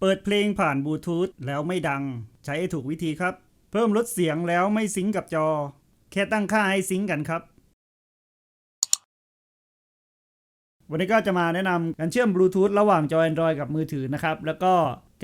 เปิดเพลงผ่านบลูทูธแล้วไม่ดัง ใช้ให้ถูกวิธีครับ เพิ่มลดเสียงแล้วไม่ซิงกับจอ แค่ตั้งค่าให้ซิงก์กันครับ วันนี้ก็จะมาแนะนำการเชื่อมบลูทูธระหว่างจอ Android กับมือถือนะครับ แล้วก็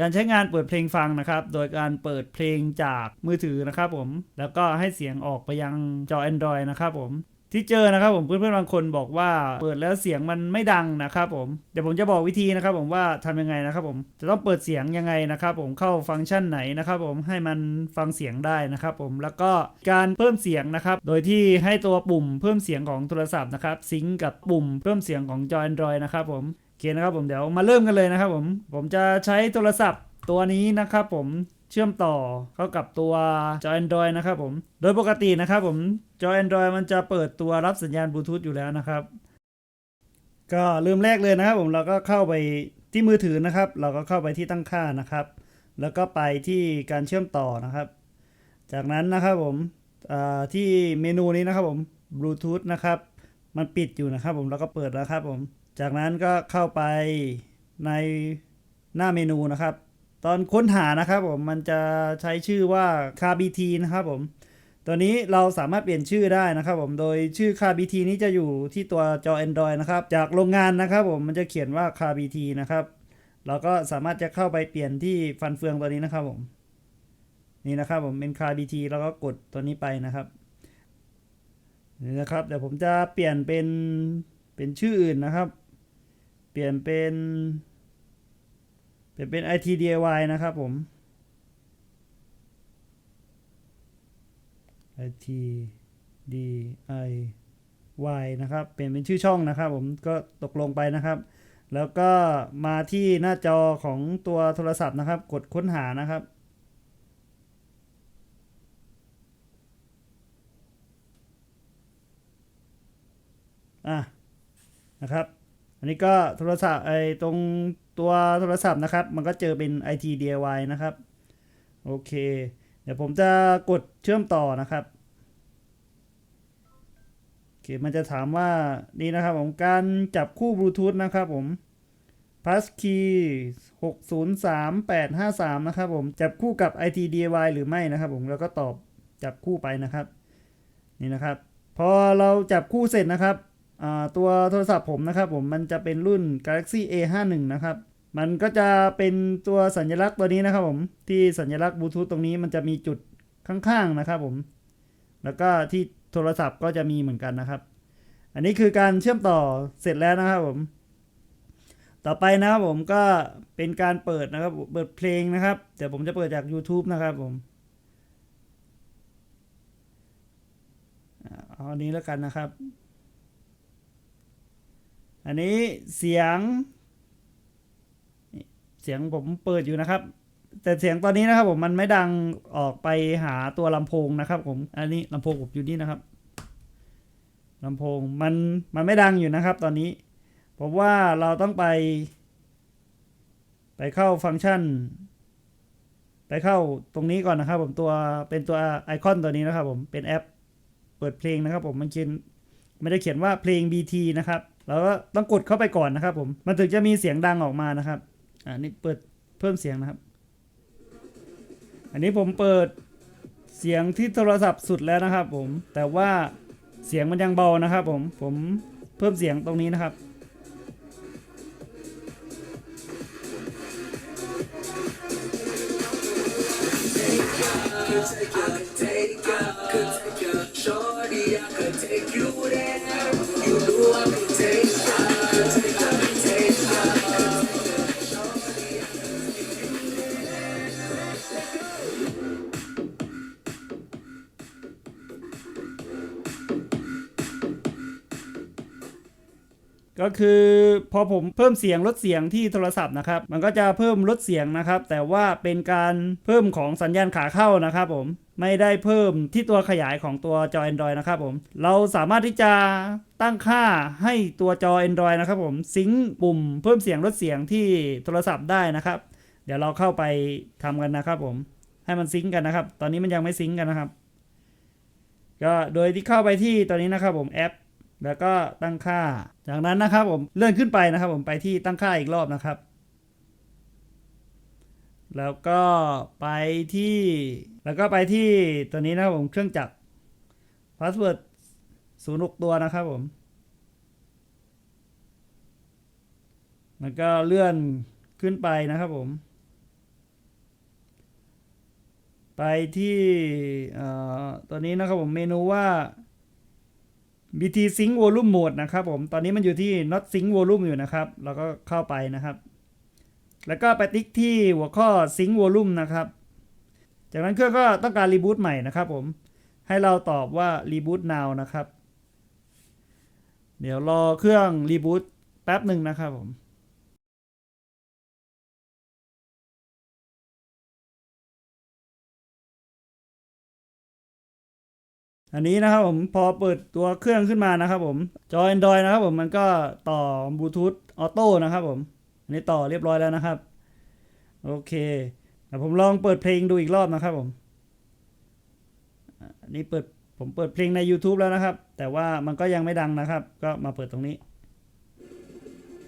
การใช้งานเปิดเพลงฟังนะครับ โดยการเปิดเพลงจากมือถือนะครับผม แล้วก็ให้เสียงออกไปยังจอ Android นะครับผม ที่เจอนะครับผมเพื่อนๆบางคนบอกว่าเปิดแล้วเสียงมันไม่ดังนะครับผมเดี๋ยวผมจะบอกวิธีนะครับผมว่าทำยังไงนะครับผมจะต้องเปิดเสียงยังไงนะครับผมเข้าฟังก์ชันไหนนะครับผมให้มันฟังเสียงได้นะครับผมแล้วก็การเพิ่มเสียงนะครับโดยที่ให้ตัวปุ่มเพิ่มเสียงของโทรศัพท์นะครับซิงก์กับปุ่มเพิ่มเสียงของจอ Android นะครับผมโอเคนะครับผมเดี๋ยวมาเริ่มกันเลยนะครับผมผมจะใช้โทรศัพท์ตัวนี้นะครับผม เชื่อมต่อเข้ากับตัวจอ Android นะครับผม โดยปกตินะครับผมจอ Android มันจะเปิดตัวรับสัญญาณบลูทูธอยู่แล้วนะครับ ก็เริ่มแรกเลยนะครับผมเราก็เข้าไปที่มือถือนะครับ เราก็เข้าไปที่ตั้งค่านะครับ แล้วก็ไปที่การเชื่อมต่อนะครับ จากนั้นนะครับผมที่เมนูนี้นะครับผมบลูทูธนะครับ มันปิดอยู่นะครับผมแล้วก็เปิดแล้วครับผม จากนั้นก็เข้าไปในหน้าเมนูนะครับ ตอนค้นหานะครับผมมันจะใช้ชื่อว่า CarBT นะครับผมตัวนี้เราสามารถเปลี่ยนชื่อได้นะครับผมโดยชื่อ CarBT นี้จะอยู่ที่ตัวจอ Android นะครับจากโรงงานนะครับผมมันจะเขียนว่า CarBT นะครับเราก็สามารถจะเข้าไปเปลี่ยนที่ฟันเฟืองตัวนี้นะครับผมนี่นะครับผมเป็น CarBT แล้วก็กดตัวนี้ไปนะครับนี่นะครับเดี๋ยวผมจะเปลี่ยนเป็นเป็นชื่ออื่นนะครับ เปลี่ยนเป็น เปลี่เป็น IT DIY นะครับผม IT DIY นะครับเปลี่ยนเป็นชื่อช่องนะครับผมก็ตกลงไปนะครับ แล้วก็มาที่หน้าจอของตัวโทรศัพท์นะครับ กดค้นหานะครับอะนะครับ อันนี้ก็โทรศัพท์ไอ้ตรงตัวโทรศัพท์นะครับ มันก็เจอเป็น IT DIY นะครับ โอเค เดี๋ยวผมจะกดเชื่อมต่อนะครับโอเคมันจะถามว่านี่นะครับผมการจับคู่บลูทูธนะครับผม passkey 603853นะครับผมจับคู่กับ IT DIY หรือไม่นะครับผมแล้วก็ตอบจับคู่ไปนะครับ นี่นะครับ พอเราจับคู่เสร็จนะครับ ตัวโทรศัพท์ผมนะครับผมมันจะเป็นรุ่น Galaxy A51 นะครับ มันก็จะเป็นตัวสัญลักษณ์ตัวนี้นะครับผมที่สัญลักษณ์บลูทูธตรงนี้มันจะมีจุดข้างๆนะครับผม แล้วก็ที่โทรศัพท์ก็จะมีเหมือนกันนะครับ อันนี้คือการเชื่อมต่อเสร็จแล้วนะครับผม ต่อไปนะครับผมก็เป็นการเปิดนะครับเปิดเพลงนะครับ เดี๋ยวผมจะเปิดจาก YouTube นะครับผมเอาอันนี้แล้วกันนะครับ อันนี้เสียง เสียงผมเปิดอยู่นะครับ แต่เสียงตอนนี้นะครับผมมันไม่ดังออกไปหาตัวลำโพงนะครับ ผม อันนี้ลำโพงผมอยู่นี่นะครับลำโพงมันมันไม่ดังอยู่นะครับ ตอนนี้ ผมว่าเราต้องไป ไปเข้าฟังก์ชัน ไปเข้าตรงนี้ก่อนนะครับ ผมตัวเป็นตัวไอคอนตัวนี้นะครับ ผมเป็นแอป เปิดเพลงนะครับ ผมมันเขียนไม่ได้เขียนว่าเพลง BT นะครับ เราก็ต้องกดเข้าไปก่อนนะครับผมมันถึงจะมีเสียงดังออกมานะครับอ่านี่เปิดเพิ่มเสียงนะครับ อันนี้ผมเปิดเสียงที่โทรศัพท์สุดแล้วนะครับ ผมแต่ว่าเสียงมันยังเบานะครับ ผมผมเพิ่มเสียงตรงนี้นะครับ Shorty, I could take you there. ก็คือพอผมเพิ่มเสียงลดเสียงที่โทรศัพท์นะครับ มันก็จะเพิ่มลดเสียงนะครับ แต่ว่าเป็นการเพิ่มของสัญญาณขาเข้านะครับผมไม่ได้เพิ่มที่ตัวขยายของตัวจอ Android นะครับผม เราสามารถที่จะตั้งค่าให้ตัวจอ Android นะครับผม ซิงค์ปุ่มเพิ่มเสียงลดเสียงที่โทรศัพท์ได้นะครับ เดี๋ยวเราเข้าไปทำกันนะครับผม ให้มันซิงค์กันนะครับ ตอนนี้มันยังไม่ซิงค์กันนะครับ ก็โดยที่เข้าไปที่ตัวนี้นะครับผมแอป แล้วก็ตั้งค่า จากนั้นนะครับผมเลื่อนขึ้นไปนะครับ ผมไปที่ตั้งค่าอีกรอบนะครับ แล้วก็ไปที่แล้วก็ไปที่ตัวนี้นะครับผมเครื่องจักรพาสเวิร์ดศูนย์หกตัวนะครับผม แล้วก็เลื่อนขึ้นไปนะครับผม ไปที่เอ่อตัวนี้นะครับผมเมนูว่า BT Sync Volume Mode นะครับผม ตอนนี้มันอยู่ที่ Not Sync Volume อยู่นะครับ เราก็เข้าไปนะครับ แล้วก็ไปติ๊กที่หัวข้อ Sync Volume นะครับ จากนั้นเครื่องก็ต้องการรีบูตใหม่นะครับผม ให้เราตอบว่า Reboot Now นะครับ เดี๋ยวรอเครื่องรีบูตแป๊บหนึ่งนะครับผม อันนี้นะครับผมพอเปิดตัวเครื่องขึ้นมานะครับผมจอ Android นะครับผมมันก็ต่อบลูทูธออโต้นะครับผมอันนี้ต่อเรียบร้อยแล้วนะครับ โอเคเดี๋ยวผมลองเปิดเพลงดูอีกรอบนะครับผมอันนี้เปิดผมเปิดเพลงใน YouTube แล้วนะครับ แต่ว่ามันก็ยังไม่ดังนะครับ ก็มาเปิดตรงนี้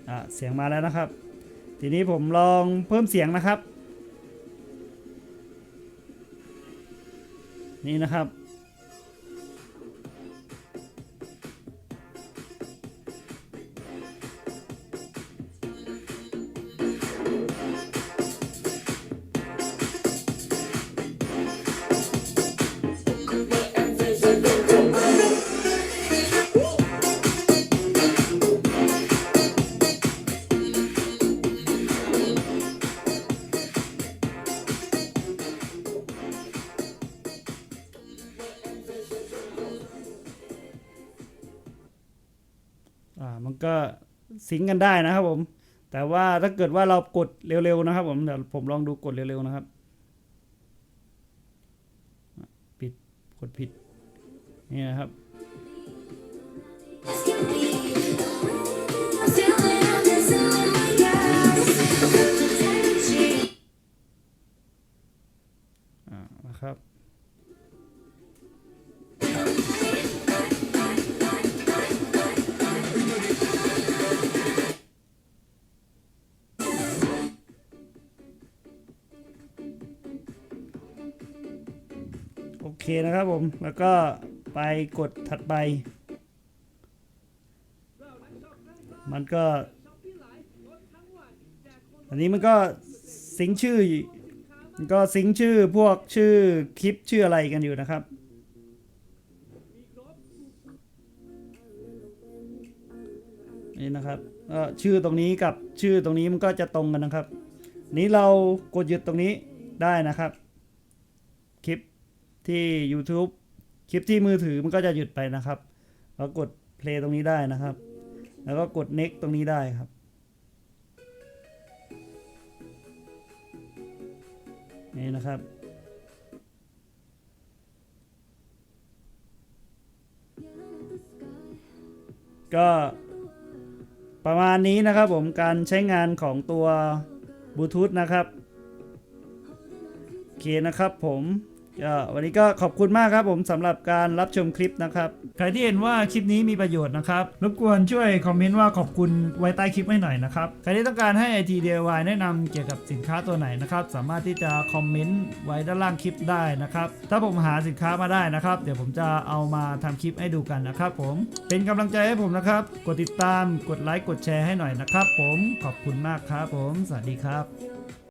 อะเสียงมาแล้วนะครับ ทีนี้ผมลองเพิ่มเสียงนะครับ นี่นะครับ ก็สิงกันได้นะครับผม แต่ว่าถ้าเกิดว่าเรากดเร็วๆนะครับผมเดี๋ยวผมลองดูกดเร็วๆนะครับ ปิดกดผิดนี่นะครับ เคนะครับผม แล้วก็ไปกดถัดไป มันก็อันนี้มันก็สิงชื่อมันก็สิงชื่อพวกชื่อคลิปชื่ออะไรกันอยู่นะครับ นี่นะครับชื่อตรงนี้กับชื่อตรงนี้มันก็จะตรงกันนะครับ นี้เรากดหยุดตรงนี้ได้นะครับ คลิป ที่ YouTube คลิปที่มือถือมันก็จะหยุดไปนะครับแล้วกด play ตรงนี้ได้นะครับ แล้วก็กด next ตรงนี้ได้ครับ นี่นะครับ ก็ประมาณนี้นะครับผมการใช้งานของตัวบลูทูธนะครับ โอเคนะครับผม ก็วันนี้ก็ขอบคุณมากครับผมสำหรับการรับชมคลิปนะครับ ใครที่เห็นว่าคลิปนี้มีประโยชน์นะครับ รบกวนช่วยคอมเมนต์ว่าขอบคุณไว้ใต้คลิปให้หน่อยนะครับ ใครที่ต้องการให้ IT DIY แนะนำเกี่ยวกับสินค้าตัวไหนนะครับ สามารถที่จะคอมเมนต์ไว้ด้านล่างคลิปได้นะครับ ถ้าผมหาสินค้ามาได้นะครับ เดี๋ยวผมจะเอามาทำคลิปให้ดูกันนะครับ ผมเป็นกำลังใจให้ผมนะครับ กดติดตามกดไลค์กดแชร์ให้หน่อยนะครับ ผมขอบคุณมากครับผม สวัสดีครับ